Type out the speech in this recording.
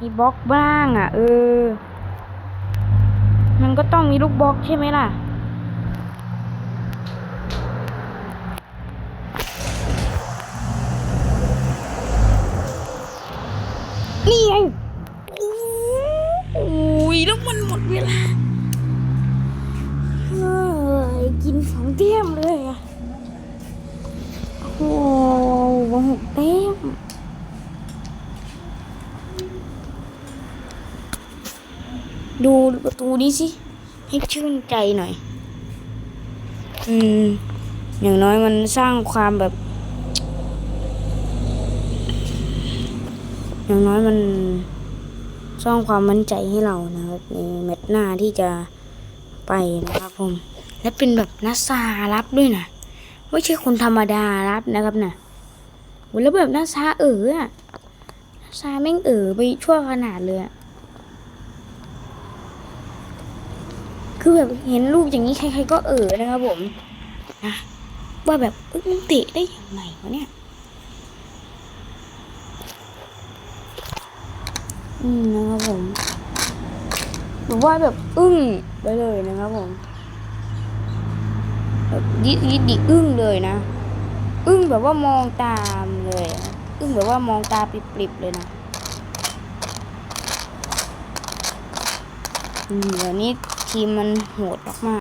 มีบล็อกบ้างอะ เออ มันก็ต้องมีลูกบล็อกใช่ไหมล่ะ นี่ไงโอ้ยแล้วมันหมดเวลาเฮ้ยกินสองเต้มเลยอะ โอ้โหหกเต้ม ดูประตูนี้สิ ให้ชื่นใจหน่อย อืม อย่างน้อยมันสร้างความแบบ อย่างน้อยมันสร้างความมั่นใจให้เรานะครับในแมตช์หน้าที่จะไปนะครับผม และเป็นแบบนักซารับด้วยนะไม่ใช่คนธรรมดารับนะครับนะแล้วแบบนักซาเอออะนักซาแม่งเออไปชั่วขนาดเลยอะ คือแบบเห็นรูปอย่างนี้ใครๆก็เออนะครับผมนะว่าแบบเอ้ยมันเตะได้ยังไงวะเนี่ยอืมนะครับผมหรือว่าแบบอึ้งไปเลยนะครับผมแบบยิดยิดดิอึ้งเลยนะ อึ้งแบบว่ามองตามเลย อึ้งแบบว่ามองตาปริบๆเลยนะอืมเดี๋ยวนี้ ทีมมันโหดมาก